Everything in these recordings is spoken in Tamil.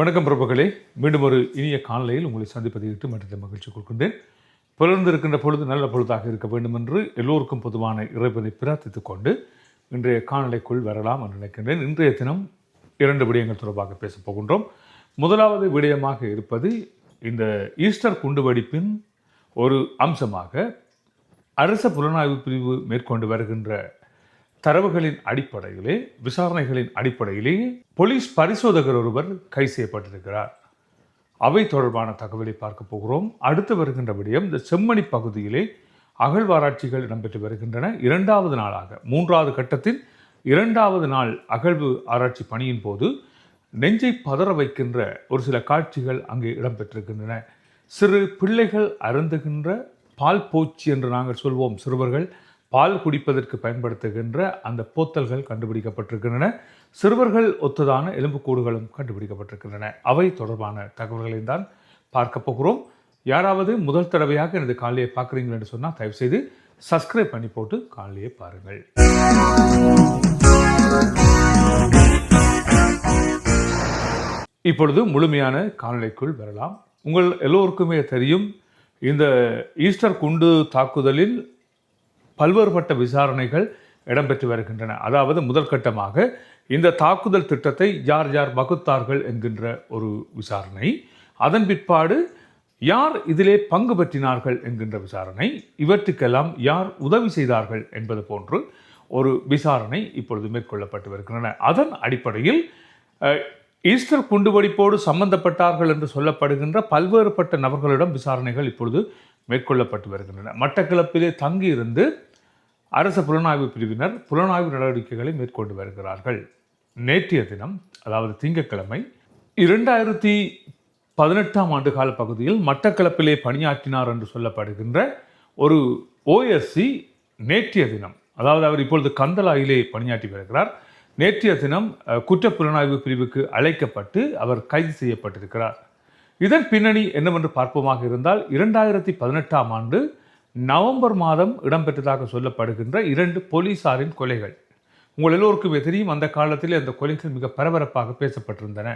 வணக்கம் பிரபுகளே. மீண்டும் ஒரு இனிய காலையில் உங்களை சந்திப்பதை இட்டு மற்ற மகிழ்ச்சி கொள்கின்றேன் பிறந்திருக்கின்ற பொழுது நல்ல பொழுதாக இருக்க வேண்டும் என்று எல்லோருக்கும் பொதுவான இறைவனை பிரார்த்தித்துக் கொண்டு இன்றைய காணொளிக்குள் வரலாம் என்று நினைக்கின்றேன். இன்றைய தினம் இரண்டு விடயங்கள் தொடர்பாக பேசப் போகின்றோம். முதலாவது விடயமாக இருப்பது இந்த ஈஸ்டர் குண்டுவெடிப்பின் ஒரு அம்சமாக அரச புலனாய்வு பிரிவு மேற்கொண்டு வருகின்ற தரவுகளின் அடிப்படையிலே விசாரணைகளின் அடிப்படையிலே போலீஸ் பரிசோதகர் ஒருவர் கைது செய்யப்பட்டிருக்கிறார். அவை தொடர்பான தகவலை பார்க்க போகிறோம். அடுத்து வருகின்ற விடயம் இந்த செம்மணி பகுதியிலே அகழ்வாராய்ச்சிகள் இடம்பெற்று வருகின்றன. இரண்டாவது நாளாக மூன்றாவது கட்டத்தின் இரண்டாவது நாள் அகழ்வு ஆராய்ச்சி பணியின் போது நெஞ்சை பதற வைக்கின்ற ஒரு சில காட்சிகள் அங்கே இடம்பெற்றிருக்கின்றன. சிறு பிள்ளைகள் அருந்துகின்ற பால் போச்சி என்று நாங்கள் சொல்வோம் சிறுவர்கள். பால் குடிப்பதற்கு பயன்படுத்துகின்ற அந்த போத்தல்கள் கண்டுபிடிக்கப்பட்டிருக்கின்றன. சிறுவர்கள் ஒத்ததான எலும்புக்கூடுகளும் கண்டுபிடிக்கப்பட்டிருக்கின்றன. அவை தொடர்பான தகவல்களை தான் பார்க்க போகிறோம். யாராவது முதல் தடவையாக எனது காலையை பார்க்குறீங்க என்று சொன்னால் தயவுசெய்து சப்ஸ்கிரைப் பண்ணி போட்டு காலையை பாருங்கள். இப்பொழுது முழுமையான காணொலிக்குள் வரலாம். உங்கள் எல்லோருக்குமே தெரியும் இந்த ஈஸ்டர் குண்டு தாக்குதலில் பல்வேறுபட்ட விசாரணைகள் இடம்பெற்று வருகின்றன. அதாவது முதற்கட்டமாக இந்த தாக்குதல் திட்டத்தை யார் யார் வகுத்தார்கள் என்கின்ற ஒரு விசாரணை அதன் பிற்பாடு யார் இதிலே பங்கு பற்றினார்கள் என்கின்ற விசாரணை இவற்றுக்கெல்லாம் யார் உதவி செய்தார்கள் என்பது போன்று ஒரு விசாரணை இப்பொழுது மேற்கொள்ளப்பட்டு வருகின்றன. அதன் அடிப்படையில் ஈஸ்டர் குண்டுவெடிப்போடு சம்பந்தப்பட்டார்கள் என்று சொல்லப்படுகின்ற பல்வேறுபட்ட நபர்களிடம் விசாரணைகள் இப்பொழுது மேற்கொள்ளப்பட்டு வருகின்றன. மட்டக்களப்பிலே தங்கியிருந்து அரசு புலனாய்வு பிரிவினர் புலனாய்வு நடவடிக்கைகளை மேற்கொண்டு வருகிறார்கள். நேற்றைய தினம் அதாவது திங்கட்கிழமை இரண்டாயிரத்தி பதினெட்டாம் ஆண்டு கால பகுதியில் மட்டக்களப்பிலே பணியாற்றினார் என்று சொல்லப்படுகின்ற ஒரு ஓஎஸ்சி நேற்றைய தினம் அதாவது அவர் இப்பொழுது கந்தலாயிலே பணியாற்றி வருகிறார். நேற்றைய தினம் அஹ், குற்றப் புலனாய்வு பிரிவுக்கு அழைக்கப்பட்டு அவர் கைது செய்யப்பட்டிருக்கிறார். இதன் பின்னணி என்னவென்று பார்ப்போமாக இருந்தால் இரண்டாயிரத்தி பதினெட்டாம் ஆண்டு நவம்பர் மாதம் இடம்பெற்றதாக சொல்லப்படுகின்ற இரண்டு போலீசாரின் கொலைகள். உங்கள் எல்லோருக்குமே தெரியும் அந்த காலத்தில் அந்த கொலைகள் மிக பரபரப்பாக பேசப்பட்டிருந்தன.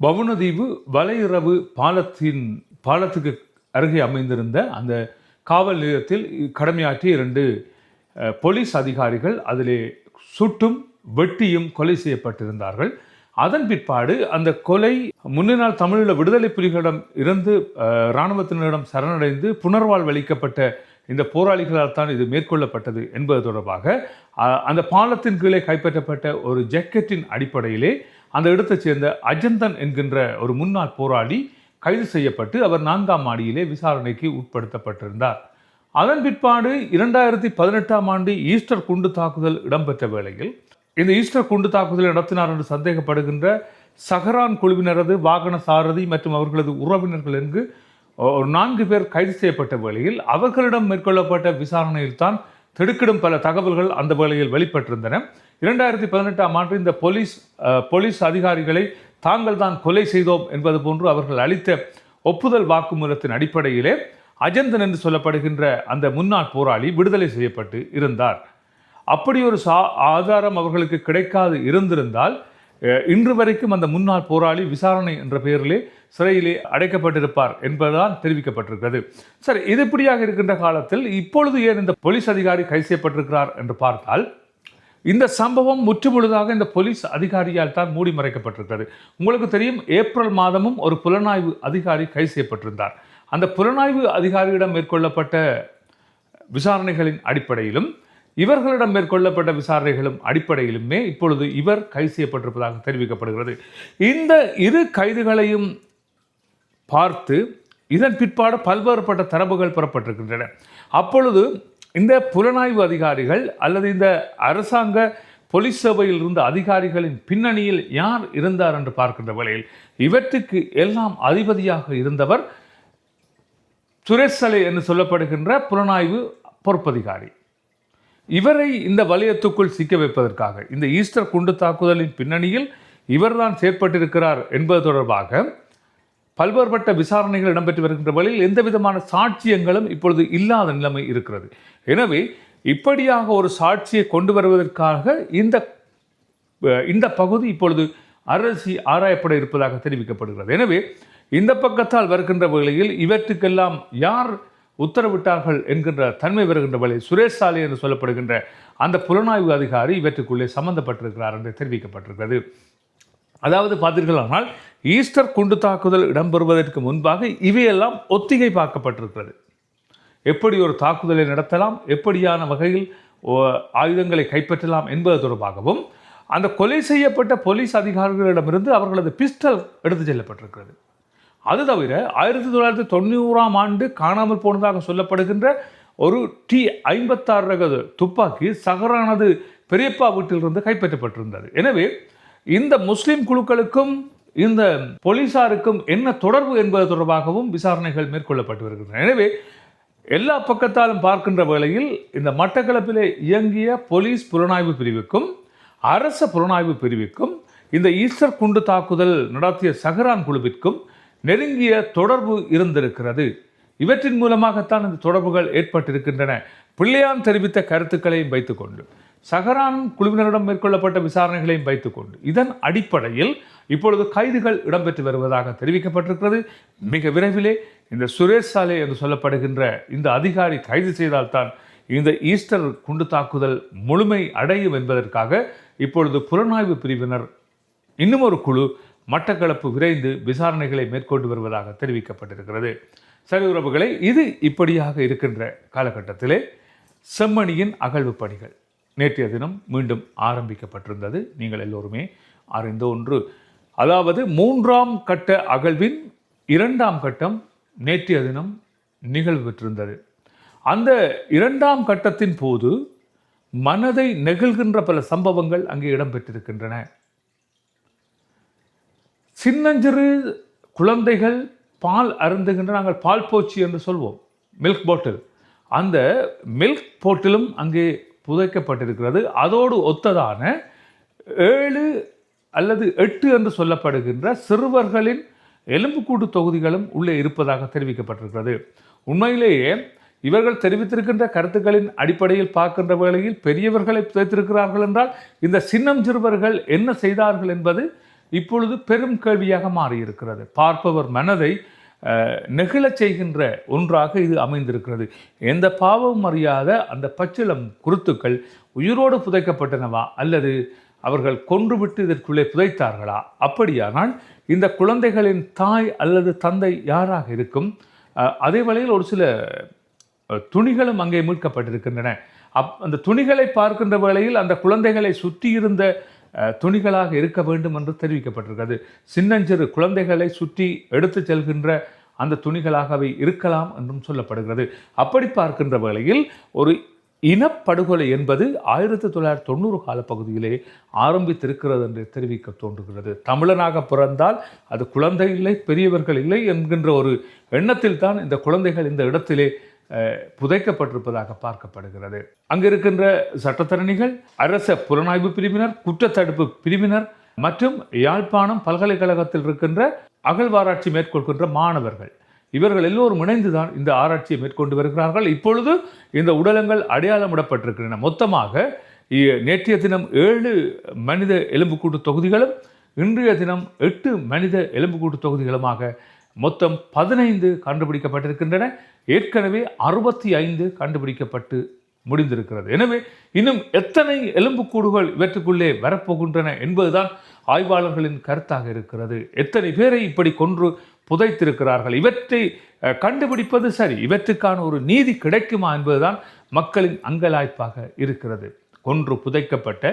பவுனதீவு வலையிறவு பாலத்தின் பாலத்துக்கு அருகே அமைந்திருந்த அந்த காவல் நிலையத்தில் கடமையாற்றிய இரண்டு போலீஸ் அதிகாரிகள் அதிலே சுட்டும் வெட்டியும் கொலை செய்யப்பட்டிருந்தார்கள். அதன் பிற்பாடு அந்த கொலை முன்னினால் தமிழீழ விடுதலை புலிகளிடம் இருந்து இராணுவத்தினரிடம் சரணடைந்து புனர்வாழ்வளிக்கப்பட்ட இந்த போராளிகளால் தான் இது மேற்கொள்ளப்பட்டது என்பது தொடர்பாக அந்த பாலத்தின் கீழே கைப்பற்றப்பட்ட ஒரு ஜக்கெட்டின் அடிப்படையிலே அந்த இடத்தைச் சேர்ந்த அஜந்தன் என்கின்ற ஒரு முன்னாள் போராளி கைது செய்யப்பட்டு அவர் நான்காம் மாடியிலே விசாரணைக்கு உட்படுத்தப்பட்டிருந்தார். அதன் பிற்பாடு இரண்டாயிரத்தி பதினெட்டாம் ஆண்டு ஈஸ்டர் குண்டு தாக்குதல் இடம்பெற்ற வேளையில் இந்த ஈஸ்டர் குண்டு தாக்குதல் நடத்தினார் என்று சந்தேகப்படுகின்ற சஹரான் குழுவினரது வாகன சாரதி மற்றும் அவர்களது உறவினர்கள் என்று ஒரு நான்கு பேர் கைது செய்யப்பட்ட வேளையில் அவர்களிடம் மேற்கொள்ளப்பட்ட விசாரணையில் தான் திடுக்கிடும் பல தகவல்கள் அந்த வேளையில் வெளிப்பட்டிருந்தன. இரண்டாயிரத்தி பதினெட்டாம் ஆண்டு இந்த போலீஸ் போலீஸ் அதிகாரிகளை தாங்கள் தான் கொலை செய்தோம் என்பது போன்று அவர்கள் அளித்த ஒப்புதல் வாக்குமூலத்தின் அடிப்படையிலே அஜந்தன் என்று சொல்லப்படுகின்ற அந்த முன்னாள் போராளி விடுதலை செய்யப்பட்டு இருந்தார். அப்படி ஒரு சா ஆதாரம் அவர்களுக்கு கிடைக்காது இருந்திருந்தால் இன்று வரைக்கும் அந்த முன்னாள் போராளி விசாரணை என்ற பெயரிலே சிறையிலே அடைக்கப்பட்டிருப்பார் என்பதுதான் தெரிவிக்கப்பட்டிருக்கிறது. சரி இது இப்படியாக இருக்கின்ற காலத்தில் இப்பொழுது ஏன் இந்த போலீஸ் அதிகாரி கைது செய்யப்பட்டிருக்கிறார் என்று பார்த்தால் இந்த சம்பவம் முற்றுமுழுதாக இந்த போலீஸ் அதிகாரியால் தான் மூடி மறைக்கப்பட்டிருக்கிறது. உங்களுக்கு தெரியும் ஏப்ரல் மாதமும் ஒரு புலனாய்வு அதிகாரி கைது செய்யப்பட்டிருந்தார். அந்த புலனாய்வு அதிகாரியிடம் மேற்கொள்ளப்பட்ட விசாரணைகளின் அடிப்படையிலும் இவர்களிடம் மேற்கொள்ளப்பட்ட விசாரணைகளும் அடிப்படையிலுமே இப்பொழுது இவர் கைது செய்யப்பட்டிருப்பதாக தெரிவிக்கப்படுகிறது. இந்த இரு கைதுகளையும் பார்த்து இதன் பிற்பாடு பல்வேறுபட்ட தரப்புகள் பெறப்பட்டிருக்கின்றன. அப்பொழுது இந்த புலனாய்வு அதிகாரிகள் அல்லது இந்த அரசாங்க போலீஸ் சபையில் இருந்த அதிகாரிகளின் பின்னணியில் யார் இருந்தார் என்று பார்க்கின்ற வேளையில் இவற்றுக்கு எல்லாம் அதிபதியாக இருந்தவர் சுரேஷ் என்று சொல்லப்படுகின்ற புலனாய்வு பொறுப்பதிகாரி. இவரை இந்த வலயத்துக்குள் சிக்க வைப்பதற்காக இந்த ஈஸ்டர் குண்டு தாக்குதலின் பின்னணியில் இவர்தான் செயற்பட்டிருக்கிறார் என்பது தொடர்பாக பல்வேறுபட்ட விசாரணைகள் இடம்பெற்று வருகின்ற வழியில் எந்த விதமான சாட்சியங்களும் இப்பொழுது இல்லாத நிலைமை இருக்கிறது. எனவே இப்படியாக ஒரு சாட்சியை கொண்டு வருவதற்காக இந்த இந்த பகுதி இப்பொழுது அரசி ஆராயப்பட இருப்பதாக தெரிவிக்கப்படுகிறது. எனவே இந்த பக்கத்தால் வருகின்ற வேளையில் இவற்றுக்கெல்லாம் யார் உத்தரவிட்டார்கள் என்கின்ற தன்மை வருகின்ற வழி சுரேஷ் சாலை என்று சொல்லப்படுகின்ற அந்த புலனாய்வு அதிகாரி இவற்றுக்குள்ளே சம்பந்தப்பட்டிருக்கிறார் என்று தெரிவிக்கப்பட்டிருக்கிறது. அதாவது பார்த்தீர்களானால் ஈஸ்டர் குண்டு தாக்குதல் இடம்பெறுவதற்கு முன்பாக இவையெல்லாம் ஒத்திகை பார்க்கப்பட்டிருக்கிறது. எப்படி ஒரு தாக்குதலை நடத்தலாம் எப்படியான வகையில் ஆயுதங்களை கைப்பற்றலாம் என்பது தொடர்பாகவும் அந்த கொலை செய்யப்பட்ட போலீஸ் அதிகாரிகளிடமிருந்து அவர்களது பிஸ்டல் எடுத்து செல்லப்பட்டிருக்கிறது. அது தவிர ஆயிரத்தி தொள்ளாயிரத்தி தொண்ணூறாம் ஆண்டு காணாமல் போனதாக சொல்லப்படுகின்ற ஒரு டி ஐம்பத்தாறு ரக துப்பாக்கி சஹரானது பெரியப்பா வீட்டிலிருந்து கைப்பற்றப்பட்டிருந்தது. எனவே இந்த முஸ்லீம் குழுக்களுக்கும் இந்த போலீசாருக்கும் என்ன தொடர்பு என்பது தொடர்பாகவும் விசாரணைகள் மேற்கொள்ளப்பட்டு வருகின்றன. எனவே எல்லா பக்கத்தாலும் பார்க்கின்ற வேளையில் இந்த மட்டக்களப்பிலே இயங்கிய போலீஸ் புலனாய்வு பிரிவுக்கும் அரச புலனாய்வு பிரிவுக்கும் இந்த ஈஸ்டர் குண்டு தாக்குதல் நடத்திய சஹரான் குழுவிற்கும் நெருங்கிய தொடர்பு இருந்திருக்கிறது. இவற்றின் மூலமாகத்தான் இந்த தொடர்புகள் ஏற்பட்டிருக்கின்றன. பிள்ளையான் தெரிவித்த கருத்துக்களையும் வைத்துக்கொண்டு சஹரான் குழுவினரிடம் மேற்கொள்ளப்பட்ட விசாரணைகளையும் வைத்துக்கொண்டு இதன் அடிப்படையில் இப்பொழுது கைதுகள் இடம்பெற்று வருவதாக தெரிவிக்கப்பட்டிருக்கிறது. மிக விரைவிலே இந்த சுரேஷ் சாலே என்று சொல்லப்படுகின்ற இந்த அதிகாரி கைது செய்தால்தான் இந்த ஈஸ்டர் குண்டு தாக்குதல் முழுமை அடையும் என்பதற்காக இப்பொழுது புலனாய்வு பிரிவினர் இன்னும் ஒரு குழு மட்டக்களப்பு விரைந்து விசாரணைகளை மேற்கொண்டு வருவதாக தெரிவிக்கப்பட்டிருக்கிறது. சரி உறவுகளை இது இப்படியாக இருக்கின்ற காலகட்டத்திலே செம்மணியின் அகழ்வு பணிகள் நேற்றைய தினம் மீண்டும் ஆரம்பிக்கப்பட்டிருந்தது. நீங்கள் எல்லோருமே அறிந்த ஒன்று. அதாவது மூன்றாம் கட்ட அகழ்வின் இரண்டாம் கட்டம் நேற்றைய தினம் நிகழ்வு பெற்றிருந்தது. அந்த இரண்டாம் கட்டத்தின் போது மனதை நெகிழ்கின்ற பல சம்பவங்கள் அங்கே இடம்பெற்றிருக்கின்றன. சின்னஞ்சிறு குழந்தைகள் பால் அருந்துகின்ற நாங்கள் பால் போச்சி என்று சொல்வோம். மில்க் பாட்டில் அந்த மில்க் போட்டிலும் அங்கே புதைக்கப்பட்டிருக்கிறது. அதோடு ஒத்ததான ஏழு அல்லது எட்டு என்று சொல்லப்படுகின்ற சிறுவர்களின் எலும்புக்கூடு தொகுதிகளும் உள்ளே இருப்பதாக தெரிவிக்கப்பட்டிருக்கிறது. உண்மையிலேயே இவர்கள் தெரிவித்திருக்கின்ற கருத்துக்களின் அடிப்படையில் பார்க்கின்ற வேளையில் பெரியவர்களை புதைத்திருக்கிறார்கள் என்றால் இந்த சின்னம் சிறுவர்கள் என்ன செய்தார்கள் என்பது இப்பொழுது பெரும் கேள்வியாக மாறியிருக்கிறது. பார்ப்பவர் மனதை நெகிழச் செய்கின்ற ஒன்றாக இது அமைந்திருக்கிறது. எந்த பாவமும் அறியாத அந்த பச்சிளம் குருத்துக்கள் உயிரோடு புதைக்கப்பட்டனவா? அல்லது அவர்கள் கொன்றுவிட்டு இதற்குள்ளே புதைத்தார்களா? அப்படியானால் இந்த குழந்தைகளின் தாய் அல்லது தந்தை யாராக இருக்கும்? அதே வேளையில் ஒரு சில துணிகளும் அங்கே மீட்கப்பட்டிருக்கின்றன. அப் அந்த துணிகளை பார்க்கின்ற வேளையில் அந்த குழந்தைகளை சுற்றியிருந்த இருந்த துணிகளாக இருக்க வேண்டும் என்று தெரிவிக்கப்பட்டிருக்கிறது சின்னஞ்சிறு குழந்தைகளை சுற்றி எடுத்து செல்கின்ற அந்த துணிகளாகவே இருக்கலாம் என்றும் சொல்லப்படுகிறது. அப்படி பார்க்கின்ற வேளையில் ஒரு இனப்படுகொலை என்பது ஆயிரத்தி தொள்ளாயிரத்தி தொண்ணூறு காலப்பகுதியிலே ஆரம்பித்திருக்கிறது என்று தெரிவிக்க தோன்றுகிறது. தமிழனாக பிறந்தால் அது குழந்தை இல்லை பெரியவர்கள் இல்லை என்கின்ற ஒரு எண்ணத்தில் தான் இந்த குழந்தைகள் இந்த இடத்திலே புதைக்கப்பட்டிருப்பதாக பார்க்கப்படுகிறது. அங்கு இருக்கின்ற சட்டத்தரணிகள் அரச புலனாய்வு பிரிவினர் குற்றத்தடுப்பு பிரிவினர் மற்றும் யாழ்ப்பாணம் பல்கலைக்கழகத்தில் இருக்கின்ற அகழ்வாராய்ச்சி மேற்கொள்கின்ற மாணவர்கள். இவர்கள் எல்லோரும் இணைந்துதான் இந்த ஆராய்ச்சியை மேற்கொண்டு வருகிறார்கள். இப்பொழுது இந்த உடலங்கள் அடையாளமிடப்பட்டிருக்கின்றன. மொத்தமாக இ- நேற்றைய தினம் ஏழு மனித எலும்புக்கூட்டு தொகுதிகளும் இன்றைய தினம் எட்டு மனித எலும்புக்கூட்டு தொகுதிகளுமாக மொத்தம் பதினைந்து கண்டுபிடிக்கப்பட்டிருக்கின்றன. ஏற்கனவே அறுபத்தி ஐந்து கண்டுபிடிக்கப்பட்டு முடிந்திருக்கிறது. எனவே இன்னும் எத்தனை எலும்புக்கூடுகள் இவற்றுக்குள்ளே வரப்போகின்றன என்பதுதான் ஆய்வாளர்களின் கருத்தாக இருக்கிறது. எத்தனை பேரை இப்படி கொன்று புதைத்திருக்கிறார்கள்? இவற்றை கண்டுபிடிப்பது சரி. இவற்றுக்கான ஒரு நீதி கிடைக்குமா என்பதுதான் மக்களின் அங்கலாய்ப்பாக இருக்கிறது. கொன்று புதைக்கப்பட்ட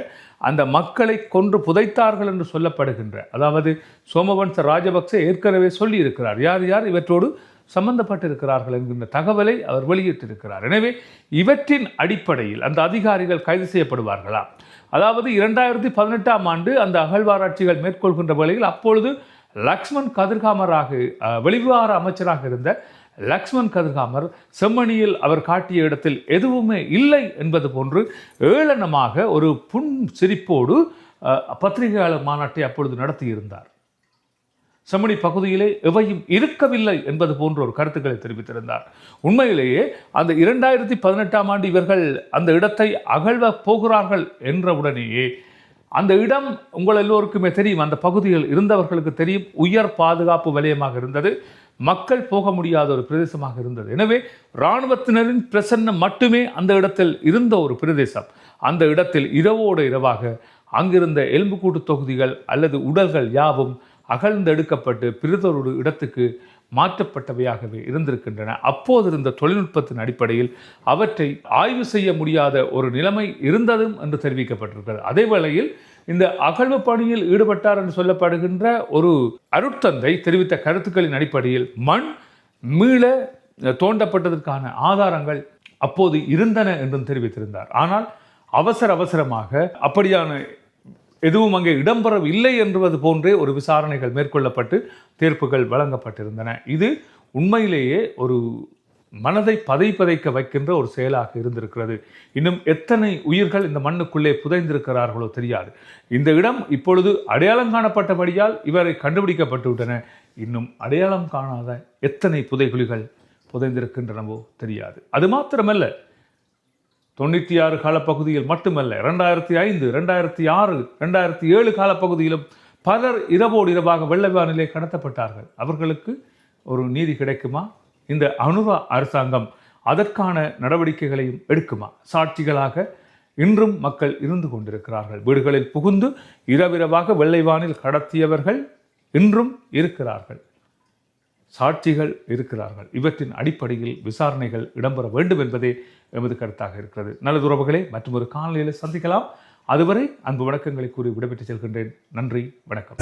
அந்த மக்களை கொன்று புதைத்தார்கள் என்று சொல்லப்படுகின்ற அதாவது சோமவன்ச ராஜபக்சே ஏற்கனவே சொல்லியிருக்கிறார். யார் யார் இவற்றோடு சம்பந்தப்பட்டிருக்கிறார்கள் என்கின்ற தகவலை அவர் வெளியிட்டிருக்கிறார். எனவே இவற்றின் அடிப்படையில் அந்த அதிகாரிகள் கைது செய்யப்படுவார்களா? அதாவது இரண்டாயிரத்தி பதினெட்டாம் ஆண்டு அந்த அகழ்வாராய்ச்சிகள் மேற்கொள்கின்ற வேளையில் அப்பொழுது லக்ஷ்மண் கதிர்காமராக வெளிவார வெளிவிவகார அமைச்சராக இருந்த லக்ஷ்மண் கதிர்காமர் செம்மணியில் அவர் காட்டிய இடத்தில் எதுவுமே இல்லை என்பது போன்று ஏளனமாக ஒரு புன் சிரிப்போடு பத்திரிகையாளர் மாநாட்டை அப்பொழுது நடத்தியிருந்தார். செம்மணி பகுதியிலே எவையும் இருக்கவில்லை என்பது போன்ற ஒரு கருத்துக்களை தெரிவித்திருந்தார். உண்மையிலேயே அந்த இரண்டாயிரத்தி பதினெட்டாம் ஆண்டு இவர்கள் அந்த இடத்தை அகழ்வ போகிறார்கள் என்றவுடனேயே அந்த இடம் உங்கள் எல்லோருக்குமே தெரியும் அந்த பகுதியில் இருந்தவர்களுக்கு தெரியும் உயர் பாதுகாப்பு வலயமாக இருந்தது. மக்கள் போக முடியாத ஒரு பிரதேசமாக இருந்தது. எனவே இராணுவத்தினரின் பிரசன்னம் மட்டுமே அந்த இடத்தில் இருந்த ஒரு பிரதேசம். அந்த இடத்தில் இரவோடு இரவாக அங்கிருந்த எலும்புக்கூட்டு தொகுதிகள் அல்லது உடல்கள் யாவும் அகழ்ந்தெடுக்கப்பட்டு பிரிதொரு இடத்துக்கு மாற்றப்பட்டவையாகவே இருந்திருக்கின்றன. அப்போது இருந்த தொழில்நுட்பத்தின் அடிப்படையில் அவற்றை ஆய்வு செய்ய முடியாத ஒரு நிலைமை இருந்ததும் என்று தெரிவிக்கப்பட்டிருக்கிறது. அதே வேளையில் இந்த அகழ்வு பணியில் ஈடுபட்டார் என்று சொல்லப்படுகின்ற ஒரு அருட்தந்தை தெரிவித்த கருத்துக்களின் அடிப்படையில் மண் மீள தோண்டப்பட்டதற்கான ஆதாரங்கள் அப்போது இருந்தன என்றும் தெரிவித்திருந்தார். ஆனால் அவசர அவசரமாக அப்படியான எதுவும் அங்கே இடம்பெறவில்லை என்பது போன்றே ஒரு விசாரணைகள் மேற்கொள்ளப்பட்டு தீர்ப்புகள் வழங்கப்பட்டிருந்தன. இது உண்மையிலேயே ஒரு மனதை பதை பதைக்க வைக்கின்ற ஒரு செயலாக இருந்திருக்கிறது. இன்னும் எத்தனை உயிர்கள் இந்த மண்ணுக்குள்ளே புதைந்திருக்கிறார்களோ தெரியாது. இந்த இடம் இப்பொழுது அடையாளம் காணப்பட்டபடியால் இவரை கண்டுபிடிக்கப்பட்டு விட்டன. இன்னும் அடையாளம் காணாத எத்தனை புதைகுழிகள் புதைந்திருக்கின்றனவோ தெரியாது. அது மாத்திரமல்ல தொண்ணூற்றி ஆறு காலப்பகுதியில் மட்டுமல்ல ரெண்டாயிரத்தி ஐந்து ரெண்டாயிரத்தி ஆறு ரெண்டாயிரத்தி ஏழு காலப்பகுதியிலும் பலர் இரவோடு இரவாக வெள்ளவானிலே கடத்தப்பட்டார்கள். அவர்களுக்கு ஒரு நீதி கிடைக்குமா? இந்த அனுர அரசாங்கம் அதற்கான நடவடிக்கைகளையும் எடுக்குமா? சாட்சிகளாக இன்றும் மக்கள் இருந்து கொண்டிருக்கிறார்கள். வீடுகளில் புகுந்து இரவிரவாக வெள்ளைவானில் கடத்தியவர்கள் இன்றும் இருக்கிறார்கள். சாட்சிகள் இருக்கிறார்கள். இவற்றின் அடிப்படையில் விசாரணைகள் இடம்பெற வேண்டும் என்பதே எமது கருத்தாக இருக்கிறது. நல்லது உறவுகளே மற்றும் ஒரு காலநிலையில் சந்திக்கலாம். அதுவரை அன்பு வணக்கங்களை கூறி விடைபெற்று செல்கின்றேன். நன்றி வணக்கம்.